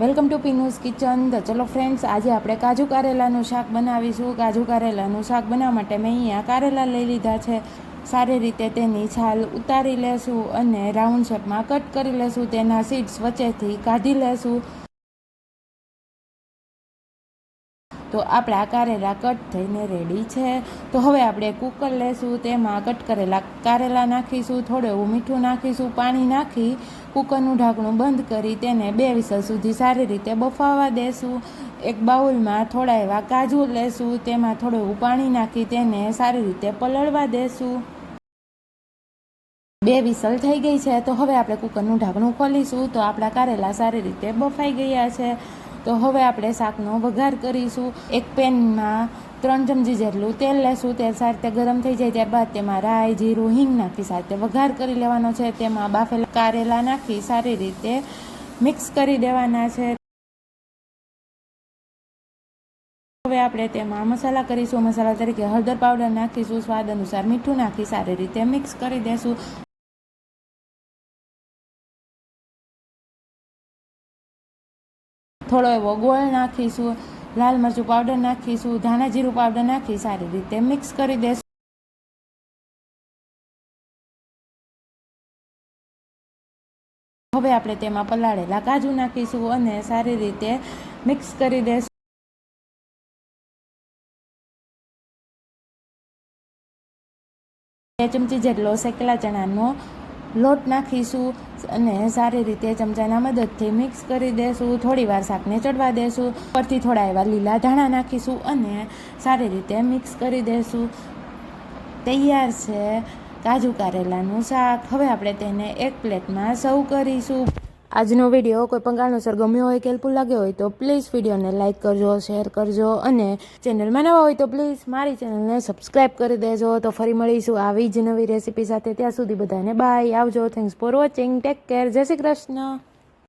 Welcome to પીનુસ kitchen. તો ચલો friends આજે આપણે કાજુ કારેલાનું શાક બનાવીશું. કાજુ કારેલાનું શાક બનાવવા માટે મેં અહીંયા કારેલા લઈ લીધા છે. સારી રીતે તેની છાલ ઉતારી લેશું અને રાઉન્ડ શેપમાં કટ કરી લેશું. તેના સીડ્સ વચ્ચેથી કાઢી લેશું. તો આપણા કારેલા કટ થઈને રેડી છે. તો હવે આપણે કુકર લેશું, તેમાં કટ કરેલા કારેલા નાખીશું, થોડું એવું મીઠું નાખીશું, પાણી નાખી કુકરનું ઢાંકણું બંધ કરી તેને બે વિસલ સુધી સારી રીતે બફાવા દેશું. એક બાઉલમાં થોડા એવા કાજુ લેશું, તેમાં થોડું એવું પાણી નાખી તેને સારી રીતે પલળવા દેશું. બે વિસલ થઈ ગઈ છે, તો હવે આપણે કુકરનું ઢાંકણું ખોલીશું, તો આપણા કારેલા સારી રીતે બફાઈ ગયા છે. તો હવે આપણે શાકનો વઘાર કરીશું. એક પેનમાં ત્રણ ચમચી જેટલું તેલ લેશું. તેલ સારી રીતે ગરમ થઈ જાય ત્યારબાદ તેમાં રાઈ, જીરું, હિંગ નાખી સાથે વઘાર કરી લેવાનો છે. તેમાં બાફેલા કારેલા નાખી સારી રીતે મિક્સ કરી દેવાના છે. હવે આપણે તેમાં મસાલા કરીશું. મસાલા તરીકે હળદર પાવડર નાખીશું. સ્વાદ અનુસાર મીઠું નાખી સારી રીતે મિક્સ કરી દેશું. થોડો એવો ગોળ નાખીશું, લાલ મરચું પાવડર નાખીશું, ધાણા જીરું પાવડર નાખી, સારી રીતે મિક્સ કરી દેશું. હવે આપણે તેમાં પલાળેલા કાજુ નાખીશું અને સારી રીતે મિક્સ કરી દેશું. બે ચમચી જેટલો શેકેલા ચણાનો લોટ નાખીશું અને સારી રીતે ચમચાના મદદથી મિક્સ કરી દેશું. થોડી વાર શાકને ચડવા દેશું. પરથી થોડા એવા લીલા ધાણા નાખીશું અને સારી રીતે મિક્સ કરી દેશું. તૈયાર છે કાજુ કારેલાનું શાક. હવે આપણે તેને એક પ્લેટમાં સર્વ કરીશું. આજનો વીડિયો કોઈ પણ કારણોસર ગમ્યો હોય કે હેલ્પફુલ લાગ્યો હોય તો પ્લીઝ વિડીયોને લાઇક કરજો શેર કરજો અને ચેનલમાં નવા હોય તો પ્લીઝ મારી ચેનલને સબસ્ક્રાઈબ કરી દેજો. તો ફરી મળીશું આવી જ નવી રેસીપી સાથે. ત્યાં સુધી બધાને બાય આવજો. Thanks for watching take care જય શ્રી કૃષ્ણ.